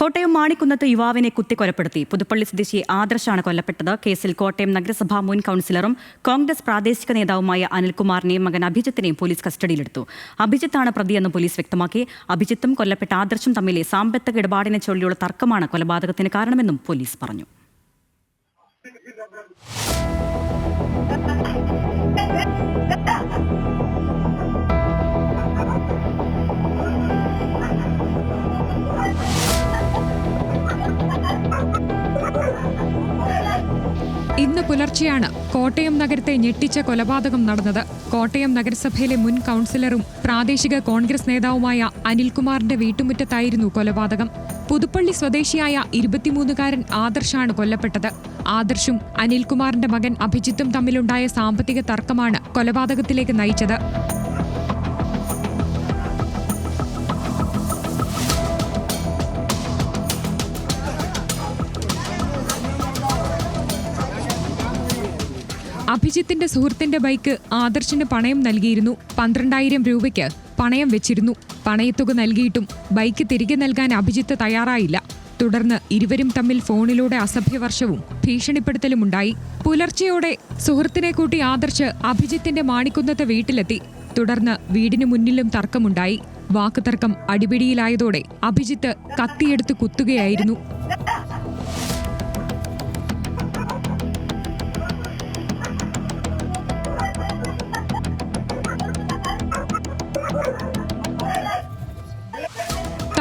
കോട്ടയം മാണിക്കുന്നത്ത് യുവാവിനെ കുത്തിക്കൊലപ്പെടുത്തി. പുതുപ്പള്ളി സ്വദേശി ആദർശാണ് കൊല്ലപ്പെട്ടത്. കേസിൽ കോട്ടയം നഗരസഭാ മുൻ കൌൺസിലറും കോൺഗ്രസ് പ്രാദേശിക നേതാവുമായ അനിൽകുമാറിനെയും മകൻ അഭിജിത്തിനെയും പോലീസ് കസ്റ്റഡിയിലെടുത്തു. അഭിജിത്താണ് പ്രതിയെന്ന് പോലീസ് വ്യക്തമാക്കി. അഭിജിത്തും കൊല്ലപ്പെട്ട ആദർശും തമ്മിലെ സാമ്പത്തിക ഇടപാടിനെ ചൊല്ലിയുള്ള തർക്കമാണ് കൊലപാതകത്തിന് കാരണമെന്നും പോലീസ് പറഞ്ഞു. ഇന്ന് പുലർച്ചെയാണ് കോട്ടയം നഗരത്തെ ഞെട്ടിച്ച കൊലപാതകം നടന്നത്. കോട്ടയം നഗരസഭയിലെ മുൻ കൗൺസിലറും പ്രാദേശിക കോൺഗ്രസ് നേതാവുമായ അനിൽകുമാറിന്റെ വീട്ടുമുറ്റത്തായിരുന്നു കൊലപാതകം. പുതുപ്പള്ളി സ്വദേശിയായ ഇരുപത്തിമൂന്നുകാരൻ ആദർശാണ് കൊല്ലപ്പെട്ടത്. ആദർശും അനിൽകുമാറിന്റെ മകൻ അഭിജിത്തും തമ്മിലുണ്ടായ സാമ്പത്തിക തർക്കമാണ് കൊലപാതകത്തിലേക്ക് നയിച്ചത്. അഭിജിത്തിന്റെ സുഹൃത്തിന്റെ ബൈക്ക് ആദർശിന് പണയം നൽകിയിരുന്നു. പന്ത്രണ്ടായിരം രൂപയ്ക്ക് പണയം വെച്ചിരുന്നു. പണയത്തുക നൽകിയിട്ടും ബൈക്ക് തിരികെ നൽകാൻ അഭിജിത്ത് തയ്യാറായില്ല. തുടർന്ന് ഇരുവരും തമ്മിൽ ഫോണിലൂടെ അസഭ്യവർഷവും ഭീഷണിപ്പെടുത്തലുമുണ്ടായി. പുലർച്ചെയോടെ സുഹൃത്തിനെ കൂട്ടി ആദർശ് അഭിജിത്തിന്റെ മാണിക്കുന്നത്തെ വീട്ടിലെത്തി. തുടർന്ന് വീടിന് മുന്നിലും തർക്കമുണ്ടായി. വാക്കുതർക്കം അടിപിടിയിലായതോടെ അഭിജിത്ത് കത്തിയെടുത്ത് കുത്തുകയായിരുന്നു.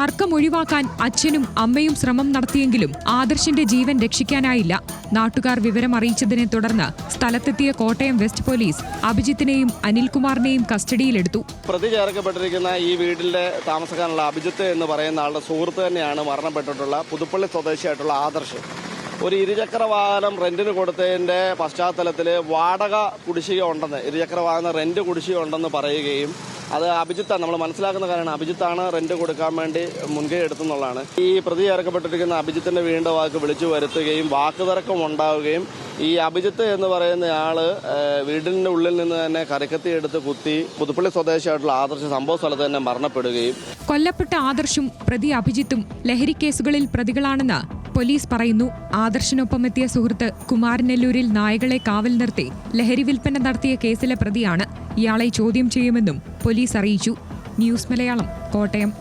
തർക്കം ഒഴിവാക്കാൻ അച്ഛനും അമ്മയും ശ്രമം നടത്തിയെങ്കിലും ആദർശിന്റെ ജീവൻ രക്ഷിക്കാനായില്ല. നാട്ടുകാർ വിവരം അറിയിച്ചതിനെ തുടർന്ന് സ്ഥലത്തെത്തിയ കോട്ടയം വെസ്റ്റ് പോലീസ് അഭിജിത്തിനെയും അനിൽകുമാറിനെയും കസ്റ്റഡിയിലെടുത്തു. പ്രതി ചേർക്കപ്പെട്ടിരിക്കുന്ന ഈ വീട്ടിലെ താമസക്കാരനുള്ള അഭിജിത്ത് എന്ന് പറയുന്ന ആളുടെ സുഹൃത്ത് തന്നെയാണ് മരണപ്പെട്ടിട്ടുള്ള പുതുപ്പള്ളി സ്വദേശിയായിട്ടുള്ള ആദർശ്. ഒരു ഇരുചക്ര വാഹനം റെന്റിന് കൊടുത്തതിന്റെ പശ്ചാത്തലത്തിൽ വാടക കുടിശ്ശിക ഉണ്ടെന്ന് ഇരുചക്ര വാഹന റെന്റ് കുടിശ്ശിക ഉണ്ടെന്ന് പറയുകയും അത് അഭിജിത്താണ് നമ്മൾ മനസ്സിലാക്കുന്ന കാര്യമാണ്. അഭിജിത്താണ് റെന്റ് കൊടുക്കാൻ വേണ്ടി മുൻകൈ എടുത്തെന്നുള്ളതാണ്. ഈ പ്രതി ചേർക്കപ്പെട്ടിരിക്കുന്ന അഭിജിത്തിന്റെ വീണ്ട വാക്ക് വിളിച്ചു വരുത്തുകയും വാക്കുതർക്കം ഉണ്ടാവുകയും ഈ അഭിജിത്ത് എന്ന് പറയുന്ന ആൾ വീടിന്റെ ഉള്ളിൽ നിന്ന് തന്നെ കരക്കത്തി എടുത്ത് കുത്തി പുതുപ്പള്ളി സ്വദേശിയായിട്ടുള്ള ആദർശ സംഭവ സ്ഥലത്ത് തന്നെ മരണപ്പെടുകയും കൊല്ലപ്പെട്ട ആദർശും പ്രതി അഭിജിത്തും ലഹരിക്കേസുകളിൽ പ്രതികളാണെന്ന് പോലീസ് പറയുന്നു ആദർശിനൊപ്പം എത്തിയ സുഹൃത്ത് കുമാരനെല്ലൂരിൽ നായകളെ കാവൽ നിർത്തി ലഹരി വിൽപ്പന നടത്തിയ കേസിലെ പ്രതിയാണ്. ഇയാളെ ചോദ്യം ചെയ്യുമെന്നും പോലീസ് അറിയിച്ചു. ന്യൂസ് മലയാളം കോട്ടയം.